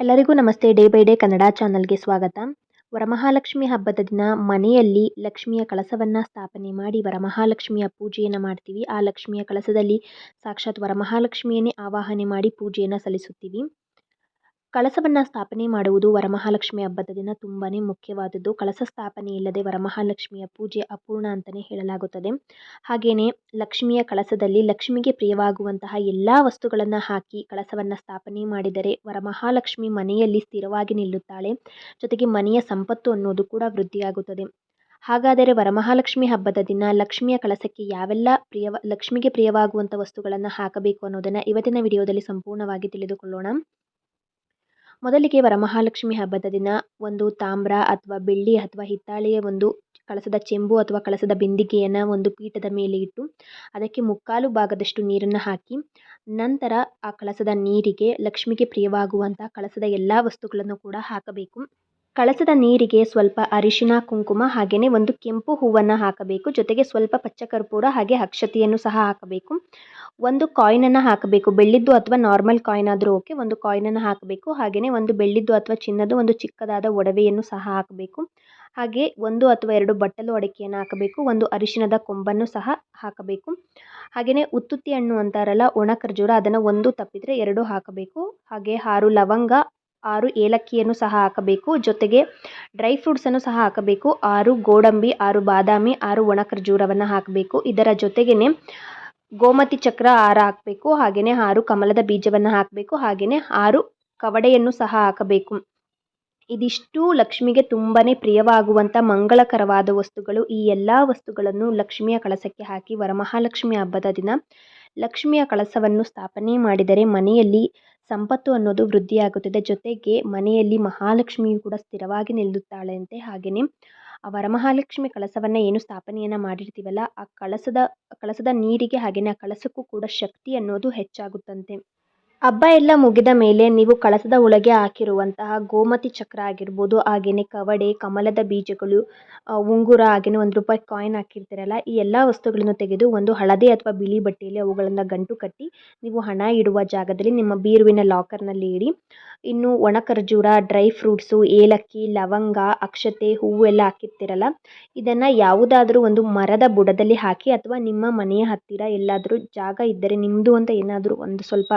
ಎಲ್ಲರಿಗೂ ನಮಸ್ತೆ. Day by day Kannada ಚಾನಲ್ಗೆ ಸ್ವಾಗತ. ವರಮಹಾಲಕ್ಷ್ಮಿ ಹಬ್ಬದ ದಿನ ಮನೆಯಲ್ಲಿ ಲಕ್ಷ್ಮಿಯ ಕಳಸವನ್ನು ಸ್ಥಾಪನೆ ಮಾಡಿ ವರಮಹಾಲಕ್ಷ್ಮಿಯ ಪೂಜೆಯನ್ನು ಮಾಡ್ತೀವಿ. ಆ ಲಕ್ಷ್ಮಿಯ ಕಳಸದಲ್ಲಿ ಸಾಕ್ಷಾತ್ ವರಮಹಾಲಕ್ಷ್ಮಿಯನ್ನೇ ಆವಾಹನೆ ಮಾಡಿ ಪೂಜೆಯನ್ನು ಸಲ್ಲಿಸುತ್ತೀವಿ. ಕಳಸವನ್ನು ಸ್ಥಾಪನೆ ಮಾಡುವುದು ವರಮಹಾಲಕ್ಷ್ಮಿ ಹಬ್ಬದ ದಿನ ತುಂಬಾ ಮುಖ್ಯವಾದದ್ದು. ಕಳಸ ಸ್ಥಾಪನೆ ಇಲ್ಲದೆ ವರಮಹಾಲಕ್ಷ್ಮಿಯ ಪೂಜೆ ಅಪೂರ್ಣ ಅಂತಲೇ ಹೇಳಲಾಗುತ್ತದೆ. ಹಾಗೆಯೇ ಲಕ್ಷ್ಮಿಯ ಕಳಸದಲ್ಲಿ ಲಕ್ಷ್ಮಿಗೆ ಪ್ರಿಯವಾಗುವಂತಹ ಎಲ್ಲ ವಸ್ತುಗಳನ್ನು ಹಾಕಿ ಕಳಸವನ್ನು ಸ್ಥಾಪನೆ ಮಾಡಿದರೆ ವರಮಹಾಲಕ್ಷ್ಮಿ ಮನೆಯಲ್ಲಿ ಸ್ಥಿರವಾಗಿ ನಿಲ್ಲುತ್ತಾಳೆ. ಜೊತೆಗೆ ಮನೆಯ ಸಂಪತ್ತು ಅನ್ನೋದು ಕೂಡ ವೃದ್ಧಿಯಾಗುತ್ತದೆ. ಹಾಗಾದರೆ ವರಮಹಾಲಕ್ಷ್ಮಿ ಹಬ್ಬದ ದಿನ ಲಕ್ಷ್ಮಿಯ ಕಳಸಕ್ಕೆ ಯಾವೆಲ್ಲ ಪ್ರಿಯವ, ಲಕ್ಷ್ಮಿಗೆ ಪ್ರಿಯವಾಗುವಂಥ ವಸ್ತುಗಳನ್ನು ಹಾಕಬೇಕು ಅನ್ನೋದನ್ನು ಇವತ್ತಿನ ವಿಡಿಯೋದಲ್ಲಿ ಸಂಪೂರ್ಣವಾಗಿ ತಿಳಿದುಕೊಳ್ಳೋಣ. ಮೊದಲಿಗೆ ವರಮಹಾಲಕ್ಷ್ಮಿ ಹಬ್ಬದ ದಿನ ಒಂದು ತಾಮ್ರ ಅಥವಾ ಬೆಳ್ಳಿ ಅಥವಾ ಹಿತ್ತಾಳೆಯ ಒಂದು ಕಳಸದ ಚೆಂಬು ಅಥವಾ ಕಳಸದ ಬಿಂದಿಗೆಯನ್ನು ಒಂದು ಪೀಠದ ಮೇಲೆ ಇಟ್ಟು ಅದಕ್ಕೆ ಮುಕ್ಕಾಲು ಭಾಗದಷ್ಟು ನೀರನ್ನು ಹಾಕಿ ನಂತರ ಆ ಕಳಸದ ನೀರಿಗೆ ಲಕ್ಷ್ಮಿಗೆ ಪ್ರಿಯವಾಗುವಂಥ ಕಳಸದ ಎಲ್ಲ ವಸ್ತುಗಳನ್ನು ಕೂಡ ಹಾಕಬೇಕು. ಕಳಸದ ನೀರಿಗೆ ಸ್ವಲ್ಪ ಅರಿಶಿನ ಕುಂಕುಮ ಹಾಗೆಯೇ ಒಂದು ಕೆಂಪು ಹೂವನ್ನು ಹಾಕಬೇಕು. ಜೊತೆಗೆ ಸ್ವಲ್ಪ ಪಚ್ಚ ಕರ್ಪೂರ ಹಾಗೆ ಅಕ್ಷತೆಯನ್ನು ಸಹ ಹಾಕಬೇಕು. ಒಂದು ಕಾಯಿನನ್ನು ಹಾಕಬೇಕು. ಬೆಳ್ಳಿದ್ದು ಅಥವಾ ನಾರ್ಮಲ್ ಕಾಯಿನ್ ಆದರೂ ಓಕೆ ಒಂದು ಕಾಯಿನನ್ನು ಹಾಕಬೇಕು. ಹಾಗೆಯೇ ಒಂದು ಬೆಳ್ಳಿದ್ದು ಅಥವಾ ಚಿನ್ನದ ಒಂದು ಚಿಕ್ಕದಾದ ಒಡವೆಯನ್ನು ಸಹ ಹಾಕಬೇಕು. ಹಾಗೆ ಒಂದು ಅಥವಾ ಎರಡು ಬಟ್ಟಲು ಅಡಿಕೆಯನ್ನು ಹಾಕಬೇಕು. ಒಂದು ಅರಿಶಿನದ ಕೊಂಬನ್ನು ಸಹ ಹಾಕಬೇಕು. ಹಾಗೆಯೇ ಉತ್ತುತ್ತಿ ಹಣ್ಣು ಅಂತಾರಲ್ಲ, ಒಣ ಖರ್ಜೂರ, ಅದನ್ನು ಒಂದು ತಪ್ಪಿದರೆ ಎರಡು ಹಾಕಬೇಕು. ಹಾಗೆ ಆರು ಲವಂಗ ಆರು ಏಲಕ್ಕಿಯನ್ನು ಸಹ ಹಾಕಬೇಕು. ಜೊತೆಗೆ ಡ್ರೈ ಫ್ರೂಟ್ಸನ್ನು ಸಹ ಹಾಕಬೇಕು. ಆರು ಗೋಡಂಬಿ, ಆರು ಬಾದಾಮಿ, ಆರು ಒಣ ಖರ್ಜೂರವನ್ನು ಹಾಕಬೇಕು. ಇದರ ಜೊತೆಗೇ ಗೋಮತಿ ಚಕ್ರ ಆರು ಹಾಕಬೇಕು. ಹಾಗೆಯೇ ಆರು ಕಮಲದ ಬೀಜವನ್ನು ಹಾಕಬೇಕು. ಹಾಗೆಯೇ ಆರು ಕವಡೆಯನ್ನು ಸಹ ಹಾಕಬೇಕು. ಇದಿಷ್ಟು ಲಕ್ಷ್ಮಿಗೆ ತುಂಬಾ ಪ್ರಿಯವಾಗುವಂಥ ಮಂಗಳಕರವಾದ ವಸ್ತುಗಳು. ಈ ಎಲ್ಲ ವಸ್ತುಗಳನ್ನು ಲಕ್ಷ್ಮಿಯ ಕಳಸಕ್ಕೆ ಹಾಕಿ ವರಮಹಾಲಕ್ಷ್ಮಿ ಹಬ್ಬದ ದಿನ ಲಕ್ಷ್ಮಿಯ ಕಳಸವನ್ನು ಸ್ಥಾಪನೆ ಮಾಡಿದರೆ ಮನೆಯಲ್ಲಿ ಸಂಪತ್ತು ಅನ್ನೋದು ವೃದ್ಧಿಯಾಗುತ್ತದೆ. ಜೊತೆಗೆ ಮನೆಯಲ್ಲಿ ಮಹಾಲಕ್ಷ್ಮಿಯು ಕೂಡ ಸ್ಥಿರವಾಗಿ ನಿಲ್ಲುತ್ತಾಳಂತೆ ಹಾಗೆಯೇ ಆ ವರಮಹಾಲಕ್ಷ್ಮಿ ಕಳಸವನ್ನು ಏನು ಸ್ಥಾಪನೆಯನ್ನು ಮಾಡಿರ್ತೀವಲ್ಲ, ಆ ಕಳಸದ ಕಳಸದ ನೀರಿಗೆ ಹಾಗೆಯೇ ಆ ಕಳಸಕ್ಕೂ ಕೂಡ ಶಕ್ತಿ ಅನ್ನೋದು ಹೆಚ್ಚಾಗುತ್ತಂತೆ. ಹಬ್ಬ ಎಲ್ಲ ಮುಗಿದ ಮೇಲೆ ನೀವು ಕಳಸದ ಒಳಗೆ ಹಾಕಿರುವಂತಹ ಗೋಮತಿ ಚಕ್ರ ಆಗಿರ್ಬೋದು ಹಾಗೆಯೇ ಕವಡೆ, ಕಮಲದ ಬೀಜಗಳು ಉಂಗುರ ಹಾಗೆಯೇ ಒಂದು ರೂಪಾಯಿ ಕಾಯಿನ್ ಹಾಕಿರ್ತೀರಲ್ಲ, ಈ ಎಲ್ಲ ವಸ್ತುಗಳನ್ನು ತೆಗೆದು ಒಂದು ಹಳದಿ ಅಥವಾ ಬಿಳಿ ಬಟ್ಟೆಯಲ್ಲಿ ಅವುಗಳನ್ನು ಗಂಟು ಕಟ್ಟಿ ನೀವು ಹಣ ಇಡುವ ಜಾಗದಲ್ಲಿ ನಿಮ್ಮ ಬೀರುವಿನ ಲಾಕರ್ನಲ್ಲಿ ಇಡಿ. ಇನ್ನು ಒಣ ಖರ್ಜೂರ ಡ್ರೈ ಫ್ರೂಟ್ಸು ಏಲಕ್ಕಿ, ಲವಂಗ, ಅಕ್ಷತೆ, ಹೂವು ಎಲ್ಲ ಹಾಕಿರ್ತೀರಲ್ಲ, ಇದನ್ನು ಯಾವುದಾದ್ರೂ ಒಂದು ಮರದ ಬುಡದಲ್ಲಿ ಹಾಕಿ ಅಥವಾ ನಿಮ್ಮ ಮನೆಯ ಹತ್ತಿರ ಎಲ್ಲಾದರೂ ಜಾಗ ಇದ್ದರೆ ನಿಮ್ಮದು ಅಂತ ಏನಾದರೂ ಒಂದು ಸ್ವಲ್ಪ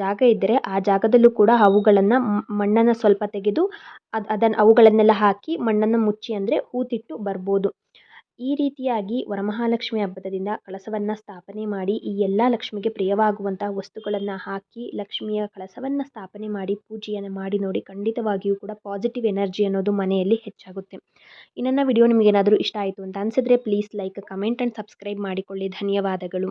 ಜಾಗ ಇದ್ದರೆ ಆ ಜಾಗದಲ್ಲೂ ಕೂಡ ಅವುಗಳನ್ನು ಮಣ್ಣನ್ನು ಸ್ವಲ್ಪ ತೆಗೆದು ಅದು ಅದನ್ನು ಅವುಗಳನ್ನೆಲ್ಲ ಹಾಕಿ ಮಣ್ಣನ್ನು ಮುಚ್ಚಿ ಅಂದರೆ ಹೂತಿಟ್ಟು ಬರ್ಬೋದು. ಈ ರೀತಿಯಾಗಿ ವರಮಹಾಲಕ್ಷ್ಮಿ ಹಬ್ಬದ ದಿನ ಕಳಸವನ್ನು ಸ್ಥಾಪನೆ ಮಾಡಿ ಈ ಎಲ್ಲ ಲಕ್ಷ್ಮಿಗೆ ಪ್ರಿಯವಾಗುವಂತಹ ವಸ್ತುಗಳನ್ನು ಹಾಕಿ ಲಕ್ಷ್ಮಿಯ ಕಳಸವನ್ನು ಸ್ಥಾಪನೆ ಮಾಡಿ ಪೂಜೆಯನ್ನು ಮಾಡಿ ನೋಡಿ ಖಂಡಿತವಾಗಿಯೂ ಕೂಡ ಪಾಸಿಟಿವ್ ಎನರ್ಜಿ ಅನ್ನೋದು ಮನೆಯಲ್ಲಿ ಹೆಚ್ಚಾಗುತ್ತೆ. ಈ ನನ್ನ ವಿಡಿಯೋ ನಿಮಗೇನಾದರೂ ಇಷ್ಟ ಆಯಿತು ಅಂತ ಅನಿಸಿದ್ರೆ please like comment and subscribe ಮಾಡಿಕೊಳ್ಳಿ. ಧನ್ಯವಾದಗಳು.